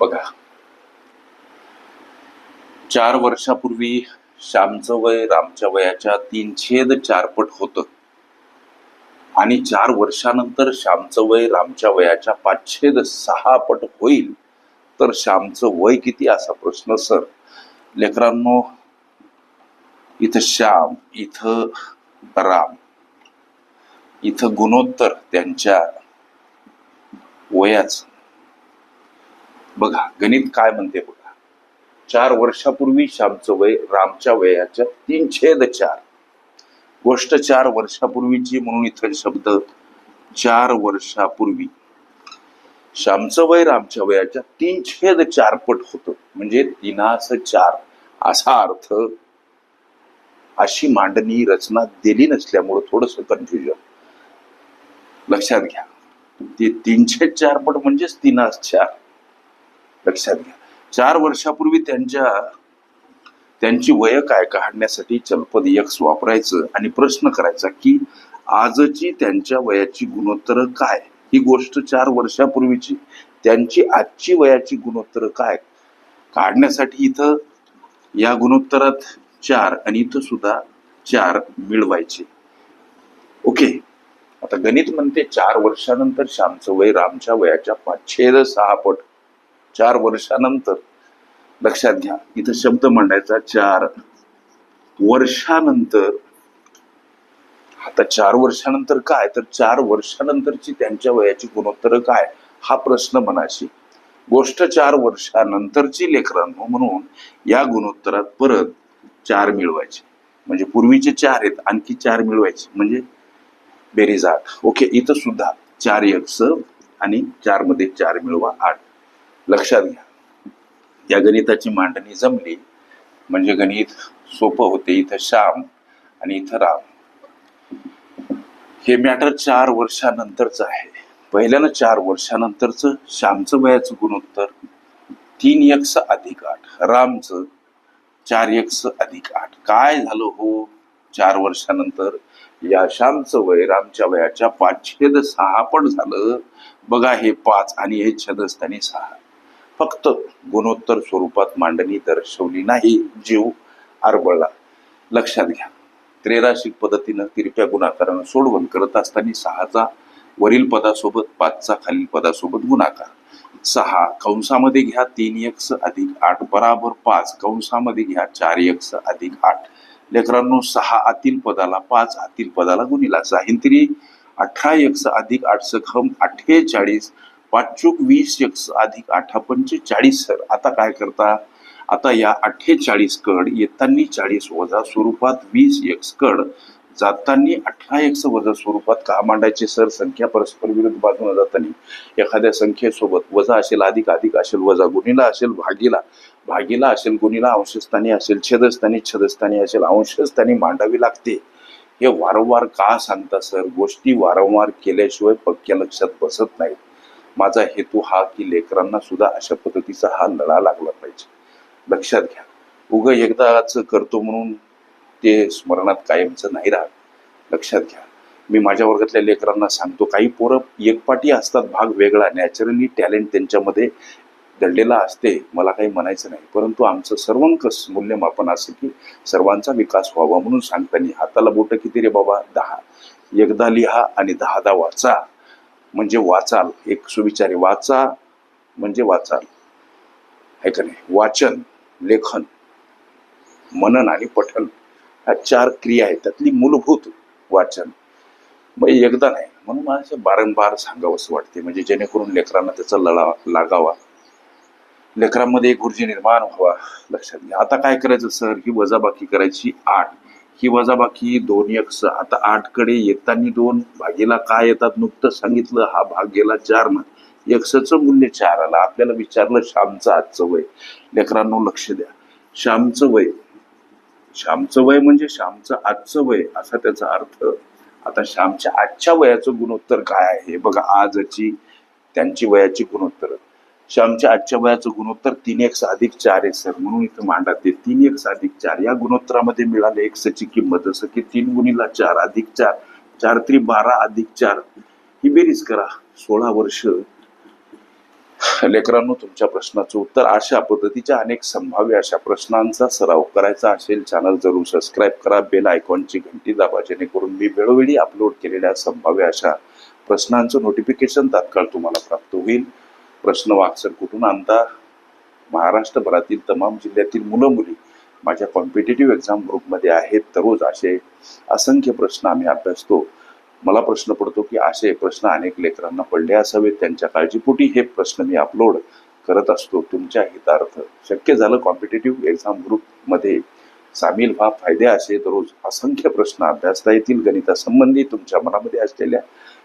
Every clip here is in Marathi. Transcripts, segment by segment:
बघा. चार वर्षापूर्वी श्यामचं वय रामच्या वयाच्या तीन छेद चार पट होत. आणि चार वर्षानंतर श्यामचं वय रामच्या वयाच्या पाचछेद सहा पट होईल. तर श्यामचं वय किती? असा प्रश्न सर. लेकरांनो इथं श्याम इथं राम इथं गुणोत्तर त्यांच्या वयाचं. बघा गणित काय म्हणते बघा. चार वर्षापूर्वी श्यामचं वय रामच्या वयाच्या तीन छेद चार. गोष्ट चार वर्षापूर्वीची म्हणून इथं शब्द चार वर्षापूर्वी. श्यामचं वय रामच्या वयाच्या तीन छेद चार पट होत. म्हणजे तिनास चार असा अर्थ. अशी मांडणी रचना दिली नसल्यामुळं थोडस कन्फ्युजन लक्षात घ्या. ते तीनशे चार पट म्हणजेच तिनास चार. लक्षात घ्या. चार वर्षापूर्वी त्यांच्या त्यांची वय काय काढण्यासाठी चलपद यक्स वापरायचं आणि प्रश्न करायचा की आजची त्यांच्या वयाची गुणोत्तर काय? ही गोष्ट चार वर्षापूर्वीची त्यांची आजची वयाची गुणोत्तर काय? काढण्यासाठी इथं या गुणोत्तरात चार आणि इथं सुद्धा चार मिळवायचे. ओके. आता गणित म्हणते चार वर्षानंतर श्यामचं वय रामच्या वयाच्या पाचशे सहा पट. चार वर्षानंतर लक्षात घ्या इथं शब्द मांडायचा चार. वर्षानंतर आता चार वर्षानंतर काय? तर चार वर्षानंतरची त्यांच्या वयाची गुणोत्तर काय? हा प्रश्न मनाशी गोष्ट चार वर्षानंतरची लेकरांनो म्हणून या गुणोत्तरात परत चार मिळवायचे. म्हणजे पूर्वीचे चार आहेत आणखी चार मिळवायचे. म्हणजे बेरीज आठ. ओके इथं सुद्धा चार यक्स आणि चारमध्ये चार मिळवा आठ. लक्षात घ्या. या गणिताची मांडणी जमली म्हणजे गणित सोपं होते. इथं श्याम आणि इथं राम. हे मॅटर चार वर्षानंतरच आहे. पहिल्यानं चार वर्षानंतरच श्यामचं वयाचं गुणोत्तर तीन यक्ष अधिक आठ. रामचं चार यक्ष अधिक आठ. काय झालं हो चार वर्षानंतर? या श्यामचं वय रामच्या वयाच्या पाच छेद सहा पण झालं. बघा हे पाच आणि हे छेदस्थानी सहा. फक्त गुणोत्तर स्वरूपात मांडणी दर्शवली नाही. जीव आरबळला. लक्षात घ्या. त्रेराशिक पद्धतीनं तिरप्या गुणाकारानं सोडवण करत असताना सहाचा वरील पदासोबत पाचचा खालील पदासोबत गुणाकार. सहा कंसामध्ये घ्या तीन एक्स अधिक आठ बराबर पाच. कंसामध्ये घ्या चार एक्स अधिक आठ. लेकरांनो सहा आतील पदाला पाच आतील पदाला गुणिला. साहिंत्री अठरा एक्स अधिक आठ सखम अठ्ठेचाळीस पाचचूक वीस एक अधिक आठ पंचेचाळीस सर आता काय करता? आता या अठ्ठेचाळीस कड येतानी चाळीस वजा स्वरूपात वीस एक्स कड जाताना अठरा एक्स वजा स्वरूपात का मांडायचे सर संख्या परस्पर विरुद्ध बाजूने जाताना एखाद्या संख्येसोबत वजा असेल अधिक अधिक असेल वजा गुणिला असेल भागीला भागीला असेल गुणिला अंशस्थानी असेल छेदस्थानी छेदस्थानी असेल अंशस्थानी मांडावी लागते. हे वारंवार का सांगता सर गोष्टी वारंवार केल्याशिवाय पक्क्या लक्षात बसत नाहीत. माझा हेतू हा की लेकरांना सुद्धा अशा पद्धतीचा हा लढा लागला पाहिजे. लक्षात घ्या. उग एकदाच करतो म्हणून ते स्मरणात कायमचं नाही राहत. लक्षात घ्या. मी माझ्या वर्गातल्या लेकरांना सांगतो काही पोरं एकपाटी असतात भाग वेगळा. नॅचरली टॅलेंट त्यांच्यामध्ये दडलेला असते मला काही म्हणायचं नाही. परंतु आमचं सर्वंकष मूल्यमापन असं की सर्वांचा विकास व्हावा म्हणून सांगताना हाताला बोट किती रे बाबा? दहा. एकदा लिहा आणि दहादा वाचा. म्हणजे वाचाल. एक सुविचारी वाचा म्हणजे वाचाल. आहे का नाही? वाचन लेखन मनन आणि पठन ह्या चार क्रिया आहेत. त्यातली मूलभूत वाचन. मग एकदा नाही म्हणून मला असं बारंबार सांगावंसं वाटते म्हणजे जेणेकरून लेकरांना त्याचा लढा लागावा. लेकरांमध्ये एक ऊर्जा निर्माण व्हावा लक्षात घ्या. आता काय करायचं सर? ही वजाबाकी करायची आठ. ही वजाबाकी दोन यक्ष आता आठकडे येताना दोन भागेला काय येतात नुकतं सांगितलं हा भाग गेला चार ना यक्सचं मूल्य चार आला. आपल्याला विचारलं श्यामचं आजचं वय. लेकरांनो लक्ष द्या. श्यामचं वय. श्यामचं वय म्हणजे श्यामचं आजचं वय असा त्याचा अर्थ. आता श्यामच्या आजच्या वयाचं गुणोत्तर काय आहे? बघा आजची त्यांची वयाची गुणोत्तर. आमच्या आजच्या वयाचं गुणोत्तर तीन एक अधिक चार आहे. सर म्हणून इथं मांडा ते तीन एक अधिक चार. या गुणोत्तरामध्ये मिळाले एक सची किंमत जसं की तीन गुणीला चार अधिक चार. चार त्री बारा अधिक चार. ही बेरीज करा. सोळा वर्ष. लेकरांनो तुमच्या प्रश्नाचं उत्तर अशा पद्धतीच्या अनेक संभाव्य अशा प्रश्नांचा सराव करायचा असेल चॅनल जरूर सबस्क्राईब करा. बेल आयकॉनची घंटी दाबा जेणेकरून मी वेळोवेळी अपलोड केलेल्या संभाव्य अशा प्रश्नांचं नोटिफिकेशन तात्काळ तुम्हाला प्राप्त होईल. प्रश्न वाक्सर कुठून आणता? महाराष्ट्रभरातील तमाम जिल्ह्यातील मुलं मुली माझ्या कॉम्पिटेटिव्ह एक्झाम ग्रुपमध्ये आहेत दररोज असे असंख्य प्रश्न आम्ही अभ्यासतो. मला प्रश्न पडतो की असे प्रश्न अनेक लेकरांना पडले असावेत. त्यांच्या काळजीपोटी हे प्रश्न मी अपलोड करत असतो. तुमच्या हितार्थ शक्य झालं कॉम्पिटेटिव्ह एक्झाम ग्रुपमध्ये सामील व्हा. फायदे असे दररोज असंख्य प्रश्न अभ्यासता येतील. गणितासंबंधी तुमच्या मनामध्ये असलेल्या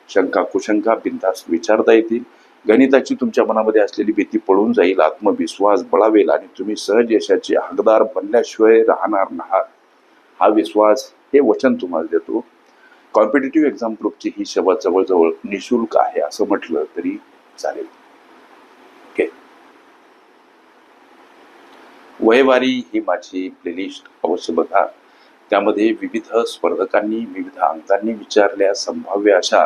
शंका कुशंका बिंदास विचारता येतील. गणिताची तुमच्या मनामध्ये असलेली भीती पळून जाईल आत्मविश्वास बळावेल आणि तुम्ही सहज यशाचे हकदार बनल्याशिवाय राहणार नाहात हा विश्वास हे वचन तुम्हाला देतो. कॉम्पिटेटिव्ह एक्झाम ग्रुपची ही सेवा जवळजवळ निशुल्क आहे असं म्हटलं तरी चालेल. ओके वयवारी ही माझी प्लेलिस्ट अवश्य बघा. त्यामध्ये विविध स्पर्धकांनी विविध अंकांनी विचारल्या संभाव्य अशा